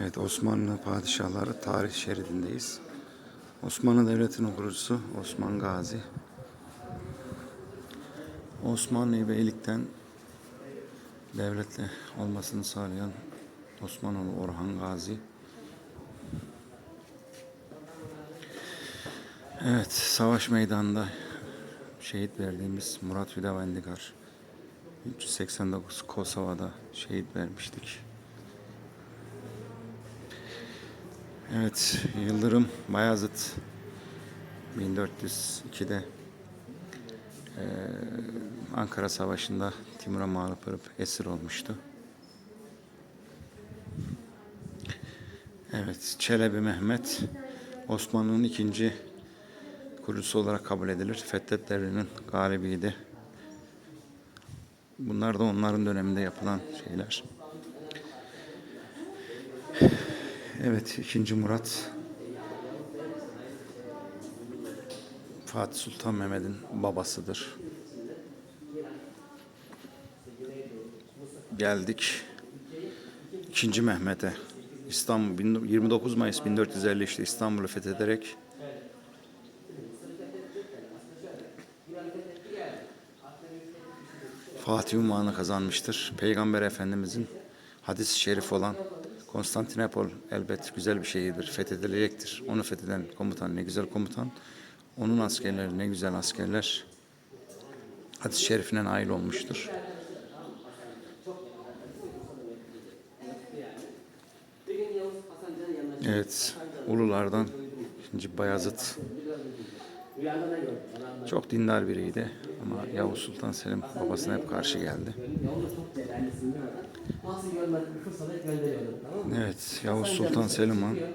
Evet Osmanlı padişahları tarih şeridindeyiz. Osmanlı Devleti'nin kurucusu Osman Gazi. Osmanlı Beylik'ten devletle olmasını sağlayan Osmanoğlu Orhan Gazi. Evet, savaş meydanında şehit verdiğimiz Murat Hüdavendigar 389 Kosova'da şehit vermiştik. Evet, Yıldırım Bayazıt 1402'de eee, Ankara Savaşı'nda Timur'a mağlup olup esir olmuştu. Evet, Çelebi Mehmet Osmanlı'nın ikinci kurucusu olarak kabul edilir. Fethet devrinin galibiydi. Bunlar da onların döneminde yapılan şeyler. Evet, 2. Murat Fatih Sultan Mehmet'in babasıdır. Geldik 2. Mehmet'e. İstanbul 29 Mayıs 1453'te İstanbul'u fethederek Fatih unvanı kazanmıştır. Peygamber Efendimizin hadis-i şerif olan Konstantinopol elbet güzel bir şehirdir. Fethedilecektir. Onu fetheden komutan ne güzel komutan. Onun askerleri ne güzel askerler. Hadis-i şerifine nail olmuştur. Evet, Ululardan ikinci Bayazıt çok dindar biriydi ama Yavuz Sultan Selim babasına hep karşı geldi. Bir fırsat hep gönderiyordum tamam mı? Evet, Yavuz Sultan Can'da Selim Han çıkıyor,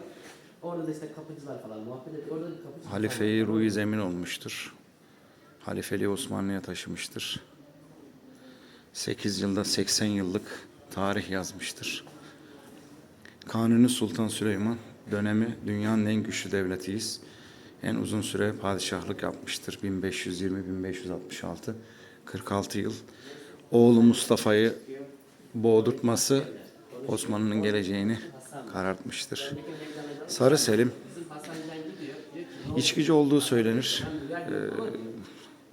Orada da işte kapıcılar falan muhabbet ediyor. Orada bir kapıcı halifeyi ruhi zemin olmuştur. Halifeliği Osmanlı'ya taşımıştır. 8 yılda 80 yıllık tarih yazmıştır. Kanuni Sultan Süleyman dönemi dünyanın en güçlü devletiyiz. En uzun süre padişahlık yapmıştır. 1520-1566. 46 yıl. Oğlu Mustafa'yı boğdurtması Osmanlı'nın geleceğini karartmıştır. Sarı Selim içkici olduğu söylenir.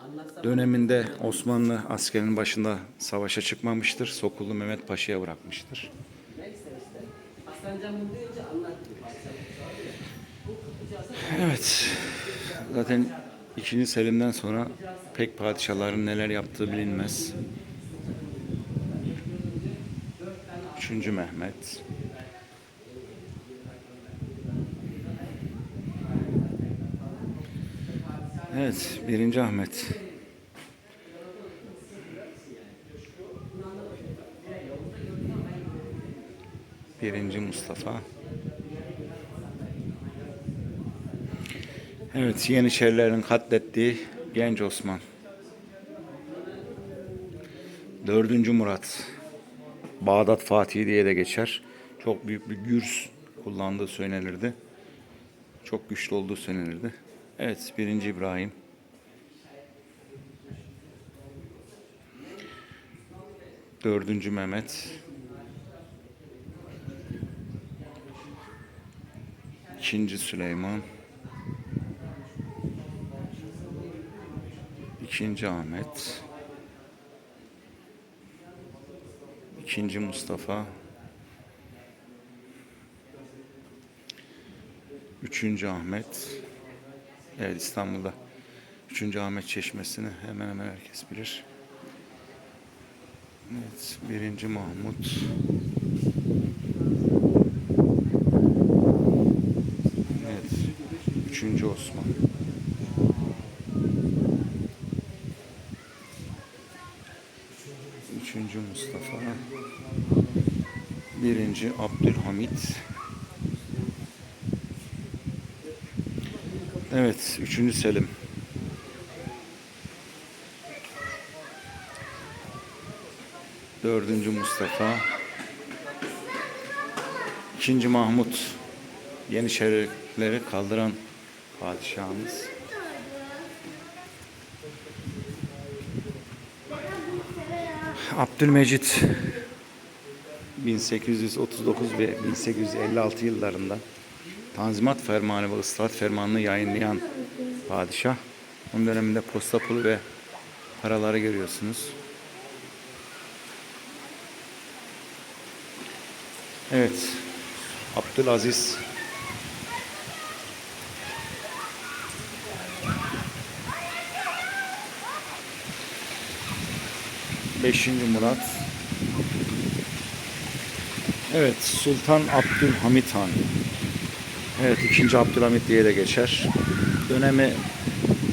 anlatsam Döneminde Osmanlı askerinin başında savaşa çıkmamıştır. Sokullu Mehmet Paşa'ya bırakmıştır. Evet. Zaten 2. Selim'den sonra pek padişahların neler yaptığı bilinmez. 3. Mehmet. Evet, 1. Ahmet. Birinci Mustafa. Evet, Yeniçerilerin katlettiği genç Osman. Dördüncü Murat. Bağdat Fatih diye de geçer. Çok büyük bir gürs kullandığı söylenirdi. Çok güçlü olduğu söylenirdi. Evet, birinci İbrahim. Dördüncü Mehmet. İkinci Süleyman. İkinci Ahmet. İkinci Mustafa. Üçüncü Ahmet. Evet İstanbul'da. Üçüncü Ahmet Çeşmesi'ni hemen hemen herkes bilir. Evet, birinci Mahmut. Evet, üçüncü Osman. Üçüncü Mustafa. Birinci Abdülhamit. Evet, üçüncü Selim. Dördüncü Mustafa. İkinci Mahmut. Yeniçerileri kaldıran padişahımız. Abdülmecit 1839 ve 1856 yıllarında Tanzimat Fermanı ve Islahat Fermanı'nı yayınlayan padişah. Onun döneminde posta pulu ve paraları görüyorsunuz. Evet. Abdülaziz Beşinci Murat. Evet Sultan Abdülhamit Han. Evet ikinci Abdülhamit diye de geçer. Dönemi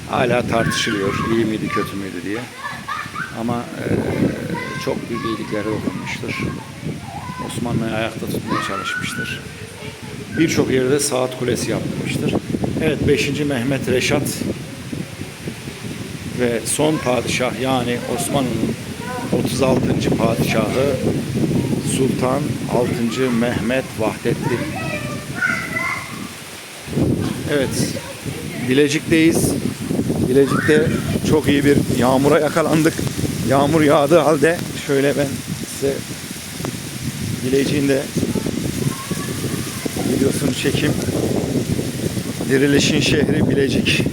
hala tartışılıyor iyi miydi kötü müydü diye. Ama eee, çok büyük iyilikleri dokunmuştur Osmanlı'yı ayakta tutmaya çalışmıştır. Birçok yerde saat kulesi yaptırmıştır Evet 5. Mehmet Reşat ve son padişah yani Osmanlı'nın 36. padişahı Sultan 6. Mehmet Vahdettin. Evet, Bilecik'teyiz. Bilecik'te çok iyi bir yağmura yakalandık. Yağmur yağdığı halde şöyle ben size Bilecik'in de videosunu çekeyim. Dirilişin şehri Bilecik.